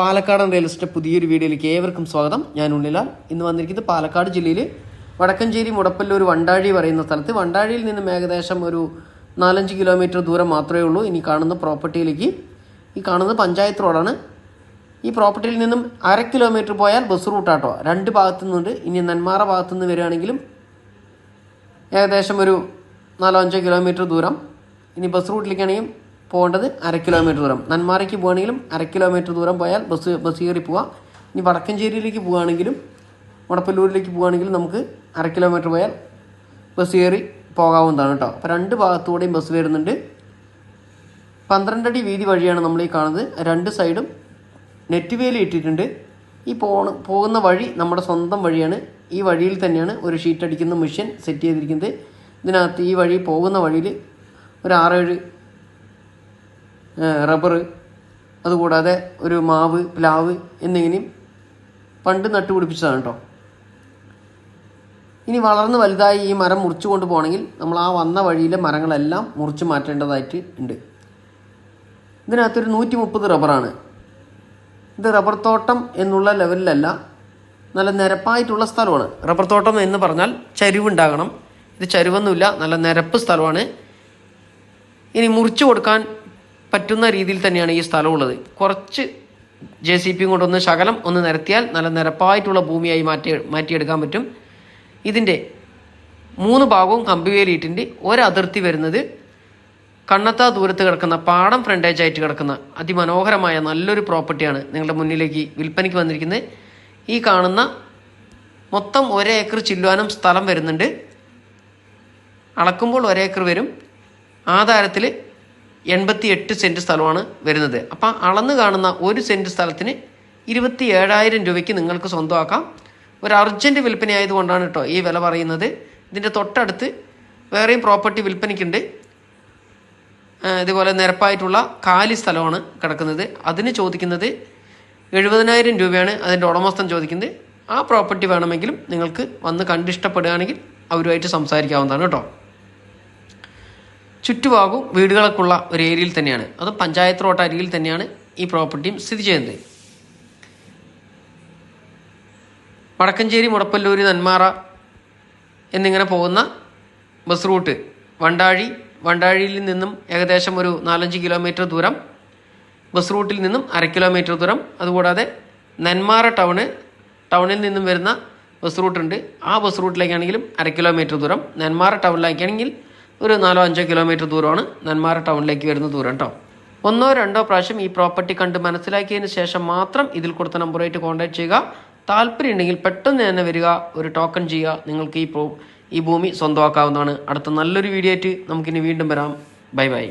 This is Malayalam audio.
പാലക്കാടൻ റിയൽ എസ്റ്റേറ്റ് പുതിയൊരു വീഡിയോയിലേക്ക് ഏവർക്കും സ്വാഗതം. ഞാൻ ഉണ്ണിലാൽ. ഇന്ന് വന്നിരിക്കുന്നത് പാലക്കാട് ജില്ലയിൽ വടക്കഞ്ചേരി മുടപ്പല്ലൂർ വണ്ടാഴി പറയുന്ന സ്ഥലത്ത്. വണ്ടാഴിയിൽ നിന്നും ഏകദേശം ഒരു നാലഞ്ച് കിലോമീറ്റർ ദൂരം മാത്രമേ ഉള്ളൂ. ഇനി കാണുന്ന പ്രോപ്പർട്ടിയിലേക്ക് ഈ കാണുന്നത് പഞ്ചായത്ത് റോഡാണ് ഈ പ്രോപ്പർട്ടിയിൽ നിന്നും അര കിലോമീറ്റർ പോയാൽ ബസ് റൂട്ടാട്ടോ രണ്ട് ഭാഗത്തു നിന്നുണ്ട് ഇനി നെന്മാറ ഭാഗത്തു നിന്ന് വരികയാണെങ്കിലും ഏകദേശം ഒരു നാലോ അഞ്ചോ കിലോമീറ്റർ ദൂരം. ഇനി ബസ് റൂട്ടിലേക്കാണെങ്കിൽ പോകേണ്ടത് അര കിലോമീറ്റർ ദൂരം. നന്മാറയ്ക്ക് പോകുകയാണെങ്കിലും അര കിലോമീറ്റർ ദൂരം പോയാൽ ബസ് ബസ് കയറി പോവാം. ഇനി വടക്കഞ്ചേരിയിലേക്ക് പോവുകയാണെങ്കിലും മുടപ്പല്ലൂരിലേക്ക് പോവുകയാണെങ്കിലും നമുക്ക് അര കിലോമീറ്റർ പോയാൽ ബസ് കയറി പോകാവുന്നതാണ് കേട്ടോ. അപ്പോൾ രണ്ട് ഭാഗത്തൂടെയും ബസ് വരുന്നുണ്ട്. പന്ത്രണ്ടടി വീതി വഴിയാണ് നമ്മൾ ഈ കാണുന്നത്. രണ്ട് സൈഡും നെറ്റ് വേലി ഇട്ടിട്ടുണ്ട്. ഈ പോണ പോകുന്ന വഴി നമ്മുടെ സ്വന്തം വഴിയാണ്. ഈ വഴിയിൽ തന്നെയാണ് ഒരു ഷീറ്റ് അടിക്കുന്ന മെഷീൻ സെറ്റ് ചെയ്തിരിക്കുന്നത്. ഇതിനകത്ത് ഈ വഴി പോകുന്ന വഴിയിൽ ഒരു ആറേഴ് റബ്ബർ അതുകൂടാതെ ഒരു മാവ് പ്ലാവ് എന്നിങ്ങനെയും പണ്ട് നട്ടുപിടിപ്പിച്ചതാണ് കേട്ടോ. ഇനി വളർന്ന് വലുതായി ഈ മരം മുറിച്ചു കൊണ്ട് പോകണമെങ്കിൽ നമ്മൾ ആ വന്ന വഴിയിലെ മരങ്ങളെല്ലാം മുറിച്ച് മാറ്റേണ്ടതായിട്ട് ഉണ്ട്. ഇതിനകത്തൊരു നൂറ്റി മുപ്പത് റബ്ബറാണ്. ഇത് റബ്ബർ തോട്ടം എന്നുള്ള ലെവലിലല്ല നല്ല നിരപ്പായിട്ടുള്ള സ്ഥലമാണ്. റബ്ബർ തോട്ടം എന്ന് പറഞ്ഞാൽ ചരിവുണ്ടാകണം. ഇത് ചരിവൊന്നുമില്ല നല്ല നിരപ്പ് സ്ഥലമാണ്. ഇനി മുറിച്ചു കൊടുക്കാൻ പറ്റുന്ന രീതിയിൽ തന്നെയാണ് ഈ സ്ഥലമുള്ളത് കുറച്ച് ജെ സി പിയും കൊണ്ടൊന്ന് ശകലം ഒന്ന് നിരത്തിയാൽ നല്ല നിരപ്പായിട്ടുള്ള ഭൂമിയായി മാറ്റി മാറ്റിയെടുക്കാൻ പറ്റും. ഇതിന്റെ മൂന്ന് ഭാഗവും കമ്പിവേലിയിട്ടിന്റെ ഒരതിർത്തി വരുന്നത് കണ്ണത്താ ദൂരത്ത് കിടക്കുന്ന പാടം ഫ്രണ്ടേജ് ആയിട്ട് കിടക്കുന്ന അതിമനോഹരമായ നല്ലൊരു പ്രോപ്പർട്ടിയാണ് നിങ്ങളുടെ മുന്നിലേക്ക് വിൽപ്പനയ്ക്ക് വന്നിരിക്കുന്നത്. ഈ കാണുന്ന മൊത്തം ഒരേക്കർ ചില്ലുവാനും സ്ഥലം വരുന്നുണ്ട്. അളക്കുമ്പോൾ ഒരേക്കർ വരും. ആധാരത്തിൽ എൺപത്തി എട്ട് സെന്റ് സ്ഥലമാണ് വരുന്നത്. അപ്പം അളന്ന് കാണുന്ന ഒരു സെന്റ് സ്ഥലത്തിന് ഇരുപത്തി ഏഴായിരം രൂപയ്ക്ക് നിങ്ങൾക്ക് സ്വന്തമാക്കാം. ഒരു അർജന്റ് വിൽപ്പന ആയതുകൊണ്ടാണ് കേട്ടോ ഈ വില പറയുന്നത്. ഇതിന്റെ തൊട്ടടുത്ത് വേറെയും പ്രോപ്പർട്ടി വിൽപ്പനയ്ക്കുണ്ട്. ഇതുപോലെ നിരപ്പായിട്ടുള്ള കാലി സ്ഥലമാണ് കിടക്കുന്നത്. അതിന് ചോദിക്കുന്നത് എഴുപതിനായിരം രൂപയാണ് അതിന്റെ ഉടമസ്ഥൻ ചോദിക്കുന്നത്. ആ പ്രോപ്പർട്ടി വേണമെങ്കിലും നിങ്ങൾക്ക് വന്ന് കണ്ടിഷ്ടപ്പെടുകയാണെങ്കിൽ അവരുമായിട്ട് സംസാരിക്കാവുന്നതാണ് കേട്ടോ ചുറ്റുഭാഗവും വീടുകളൊക്കെ ഉള്ള ഒരു ഏരിയയിൽ തന്നെയാണ്. അത് പഞ്ചായത്ത് റോട്ട് അരികിൽ തന്നെയാണ് ഈ പ്രോപ്പർട്ടിയും സ്ഥിതി ചെയ്യുന്നത്. വടക്കഞ്ചേരി മുടപ്പല്ലൂർ നന്മാറ എന്നിങ്ങനെ പോകുന്ന ബസ് റൂട്ട് വണ്ടാഴി വണ്ടാഴിയിൽ നിന്നും ഏകദേശം ഒരു നാലഞ്ച് കിലോമീറ്റർ ദൂരം ബസ് റൂട്ടിൽ നിന്നും അര കിലോമീറ്റർ ദൂരം. അതുകൂടാതെ നെന്മാറ ടൗണ് ടൗണിൽ നിന്നും വരുന്ന ബസ് റൂട്ടുണ്ട്. ആ ബസ് റൂട്ടിലേക്കാണെങ്കിലും അര കിലോമീറ്റർ ദൂരം. നെന്മാറ ടൗണിലേക്കാണെങ്കിൽ ഒരു നാലോ അഞ്ചോ കിലോമീറ്റർ ദൂരമാണ്. നെന്മാറ ടൗണിലേക്ക് വരുന്ന ദൂരം കേട്ടോ ഒന്നോ രണ്ടോ പ്രാവശ്യം ഈ പ്രോപ്പർട്ടി കണ്ട് മനസ്സിലാക്കിയതിന് ശേഷം മാത്രം ഇതിൽ കൊടുത്ത നമ്പറുമായിട്ട് കോൺടാക്ട് ചെയ്യുക. താല്പര്യം ഉണ്ടെങ്കിൽ പെട്ടെന്ന് തന്നെ വരിക. ഒരു ടോക്കൺ ചെയ്യുക. നിങ്ങൾക്ക് ഈ ഈ ഭൂമി സ്വന്തമാക്കാവുന്നതാണ്. അടുത്ത നല്ലൊരു വീഡിയോ ആയിട്ട് നമുക്കിനി വീണ്ടും വരാം. Bye bye